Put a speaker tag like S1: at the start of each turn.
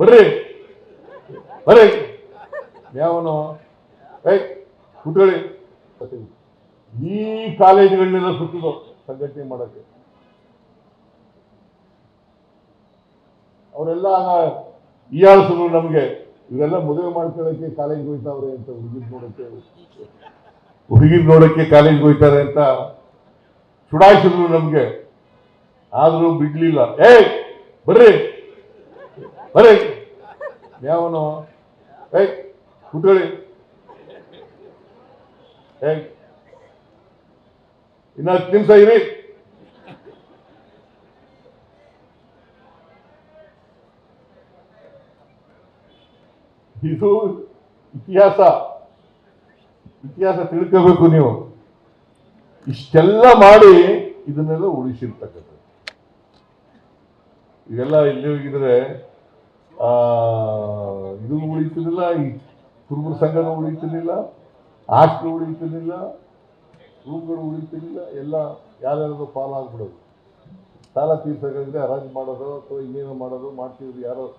S1: ಬರ್ರಿ. ಬರ್ರಿ. ಯಾವನು? ಏಯ್ ಕುಟ್ಕೊಳ್ಳಿ ಈ ಕಾಲೇಜುಗಳನ್ನೆಲ್ಲ ಸುತ್ತಿದ್ದು ಸಂಘಟನೆ ಮಾಡಕ್ಕೆ. ಅವರೆಲ್ಲ ಈಯಾಳಿಸಿದ್ರು ನಮಗೆ, ಇವರೆಲ್ಲ ಮದುವೆ ಮಾಡ್ಕೊಳ್ಳೋಕ್ಕೆ ಕಾಲೇಜ್ಗೆ ಹೋಯ್ತಾವ್ರೆ ಅಂತ ಹುಡುಗಿದ್ ನೋಡೋಕ್ಕೆ. ಹುಡುಗಿದ್ ನೋಡೋಕ್ಕೆ ಕಾಲೇಜ್ಗೆ ಹೋಯ್ತಾರೆ ಅಂತ ಚುಡಾಯಿಸಿದ್ರು ನಮಗೆ. ಆದರೂ ಬಿಡ್ಲಿಲ್ಲ. ಏಯ್, ಬರ್ರಿ. ಬರ್ರಿ ಯಾವನು? ಏಯ್ ಕೂತ್ಕೊಳ್ಳಿ ಏಯ್. ಇನ್ನು ಹತ್ತು ನಿಮಿಷ ಇರಿ. ಇದು ಇತಿಹಾಸ. ಇತಿಹಾಸ ತಿಳ್ಕೋಬೇಕು ನೀವು. ಇಷ್ಟೆಲ್ಲ ಮಾಡಿ ಇದನ್ನೆಲ್ಲ ಉಳಿಸಿರ್ತಕ್ಕಂಥದ್ದು. ಇದೆಲ್ಲ ಇಲ್ಲಿ ಹೋಗಿದ್ರೆ ಇದು ಉಳಿತಿರ್ಲಿಲ್ಲ ಈ ಕುರುಬರ ಸಂಘನೂ ಉಳಿತಿರಲಿಲ್ಲ ಆಸ್ತಿ ಉಳಿತಿರ್ಲಿಲ್ಲ ರೂಮ್ಗಳು ಉಳಿತಿರ್ಲಿಲ್ಲ ಎಲ್ಲ ಯಾರ್ಯಾರದೋ ಪಾಲಾಗ್ಬಿಡೋದು. ಸಾಲ ತೀರ್ಸೋದ್ರೆ ಹರಾಜು ಮಾಡೋದು ಅಥವಾ ಇನ್ನೇನೋ ಮಾಡೋದು ಮಾಡ್ತಿದ್ರು ಯಾರೋ